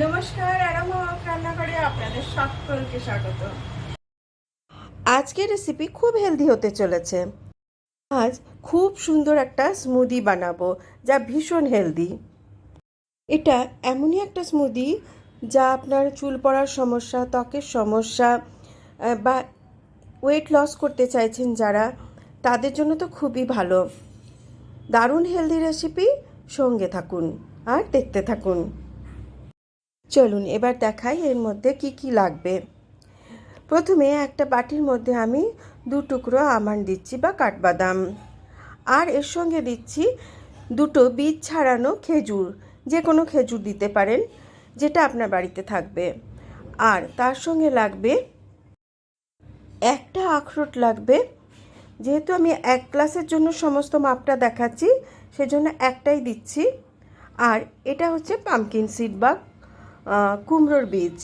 নমস্কার, আরাম রান্নাঘরে আপনাদের সকলকে স্বাগত। আজকের রেসিপি খুব হেলদি হতে চলেছে। আজ খুব সুন্দর একটা স্মুদি বানাবো, যা ভীষণ হেলদি এটা এমনই একটা স্মুদি যা আপনার চুল পড়ার সমস্যা, ত্বকের সমস্যা বা ওয়েট লস করতে চাইছেন যারা, তাদের জন্য তো খুবই ভালো। দারুণ হেলদি রেসিপি সঙ্গে থাকুন আর দেখতে থাকুন। চলুন, এবার দেখাই এর মধ্যে কি কি লাগবে। প্রথমে একটা বাটির মধ্যে আমি দু টুকরো আমন্ড দিচ্ছি বা কাঠবাদাম। আর এর সঙ্গে দিচ্ছি দুটো বীজ ছাড়ানো খেজুর, যে কোনো খেজুর দিতে পারেন, যেটা আপনার বাড়িতে থাকবে। আর তার সঙ্গে লাগবে একটা আখরোট লাগবে। যেহেতু আমি এক গ্লাসের জন্য সমস্ত মাপটা দেখাচ্ছি, সেজন্য একটাই দিচ্ছি। আর এটা হচ্ছে পামকিন সিড বা কুমড়োর বীজ।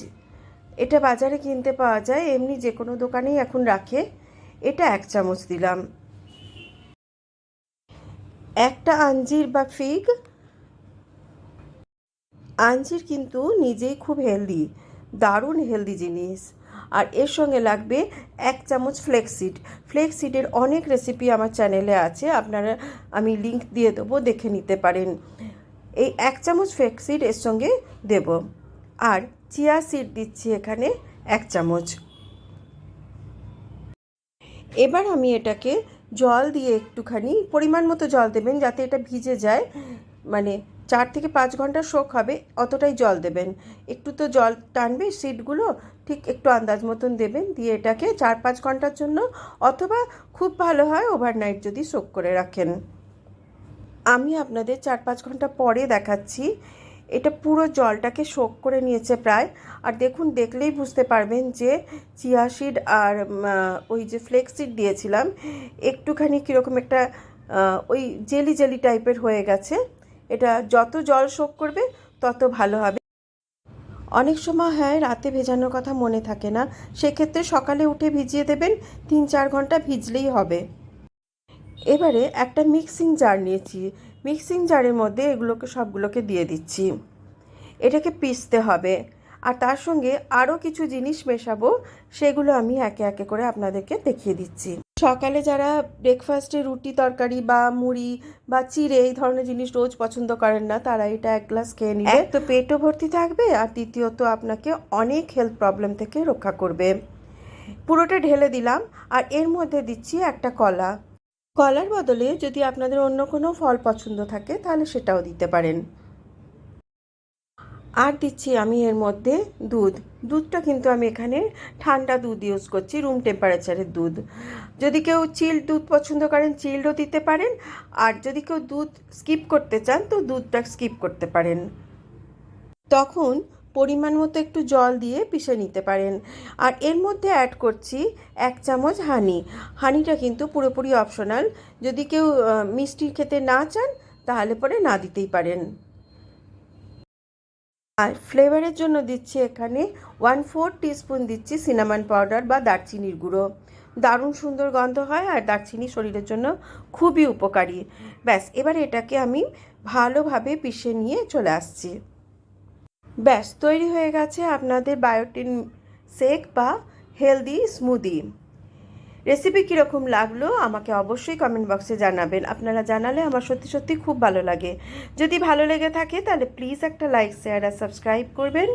এটা বাজারে কিনতে পাওয়া যায়, এমনি যে কোনো দোকানেই এখন রাখে। এটা এক চামচ দিলাম। একটা আঞ্জির বা ফিগ। আঞ্জির কিন্তু নিজেই খুব হেলদি, দারুণ হেলদি জিনিস। আর এর সঙ্গে লাগবে এক চামচ ফ্লেক্সিড ফ্লেক্সিডের অনেক রেসিপি আমার চ্যানেলে আছে, আপনারা আমি লিংক দিয়ে দেবো, দেখে নিতে পারেন। এই এক চামচ ফ্লেক্সিড এর সঙ্গে দেব। আর চিয়া সিড দিচ্ছি এখানে এক চামচ। এবার আমি এটাকে জল দিয়ে একটুখানি পরিমাণ মতো জল দেবেন যাতে এটা ভিজে যায়। মানে চার থেকে পাঁচ ঘণ্টা শোক হবে, অতটাই জল দেবেন। একটু তো জল টানবে সিটগুলো ঠিক একটু আন্দাজ মতন দেবেন। দিয়ে এটাকে চার পাঁচ ঘণ্টার জন্য অথবা খুব ভালো হয় ওভারনাইট যদি শোক করে রাখেন। আমি আপনাদের চার পাঁচ ঘণ্টা পরে দেখাচ্ছি। এটা পুরো জলটাকে শোক করে নিয়েছে প্রায়। আর দেখুন, দেখলেই বুঝতে পারবেন যে চিয়া সিড আর ওই যে ফ্লেক্স সিড দিয়েছিলাম, একটুখানি কীরকম একটা ওই জেলি জেলি টাইপের হয়ে গেছে। এটা যত জল শোক করবে, তত ভালো হবে। অনেক সময় হয় রাতে ভেজানোর কথা মনে থাকে না, সেক্ষেত্রে সকালে উঠে ভিজিয়ে দেবেন, তিন চার ঘণ্টা ভিজলেই হবে। এবারে একটা মিক্সিং জার নিয়েছি মিক্সিং জারের মধ্যে এগুলোকে সবগুলোকে দিয়ে দিচ্ছি। এটাকে পিসতে হবে। আর তার সঙ্গে আরও কিছু জিনিস মেশাবো, সেগুলো আমি একে একে করে আপনাদেরকে দেখিয়ে দিচ্ছি। সকালে যারা ব্রেকফাস্টে রুটি তরকারি বা মুড়ি বা চিড়ে এই ধরনের জিনিস রোজ পছন্দ করেন না, তারা এটা এক গ্লাস খেয়ে এক তো পেটও ভর্তি থাকবে আর দ্বিতীয়ত আপনাকে অনেক হেলথ প্রবলেম থেকে রক্ষা করবে। পুরোটা ঢেলে দিলাম আর এর মধ্যে দিচ্ছি একটা কলা। কলার বদলে যদি আপনাদের অন্য কোনো ফল পছন্দ থাকে, তাহলে সেটাও দিতে পারেন। আর দিচ্ছি আমি এর মধ্যে দুধ। দুধটা কিন্তু আমি এখানে ঠান্ডা দুধ ইউজ করছি রুম টেম্পারেচারের দুধ। যদি কেউ চিল্ড দুধ পছন্দ করেন চিল্ডও দিতে পারেন। আর যদি কেউ দুধ স্কিপ করতে চান, তো দুধটা স্কিপ করতে পারেন। তখন পরিমাণ মতো একটু জল দিয়ে পিষে নিতে পারেন। আর এর মধ্যে অ্যাড করছি এক চামচ হানি হানিটা কিন্তু পুরোপুরি অপশনাল যদি কেউ মিষ্টি খেতে না চান, তাহলে পরে না দিতেই পারেন। আর ফ্লেভারের জন্য দিচ্ছি এখানে ওয়ান ফোর টিস্পুন দিচ্ছি সিনামন পাউডার বা দারচিনির গুঁড়ো। দারুণ সুন্দর গন্ধ হয় আর দারচিনি শরীরের জন্য খুবই উপকারী। ব্যাস, এবার এটাকে আমি ভালোভাবে পিষে নিয়ে চলে আসছি। ব্যাস, তৈরি হয়ে গেছে আপনাদের বায়োটিন শেক বা হেলদি স্মুদি। রেসিপি কীরকম লাগল আমাকে অবশ্যই কমেন্ট বক্সে জানাবেন। আপনারা জানালে আমার সত্যি সত্যি খুব ভালো লাগে। যদি ভালো লেগে থাকে তাহলে প্লিজ একটা লাইক, শেয়ার আর সাবস্ক্রাইব করবেন।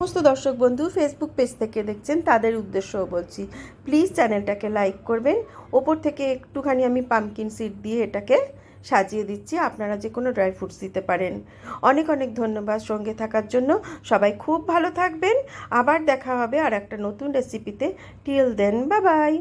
সমস্ত দর্শক বন্ধু ফেসবুক পেজ থেকে দেখছেন তাদের উদ্দেশ্যও বলছি, প্লিজ চ্যানেলটাকে লাইক করবেন। ওপর থেকে একটুখানি আমি পামকিন সিড দিয়ে এটাকে সাজিয়ে দিচ্ছি। আপনারা যে কোনো ড্রাই ফ্রুটস দিতে পারেন। অনেক অনেক ধন্যবাদ সঙ্গে থাকার জন্য। সবাই খুব ভালো থাকবেন। আবার দেখা হবে আর একটা নতুন রেসিপিতে টিল দেন বা বাই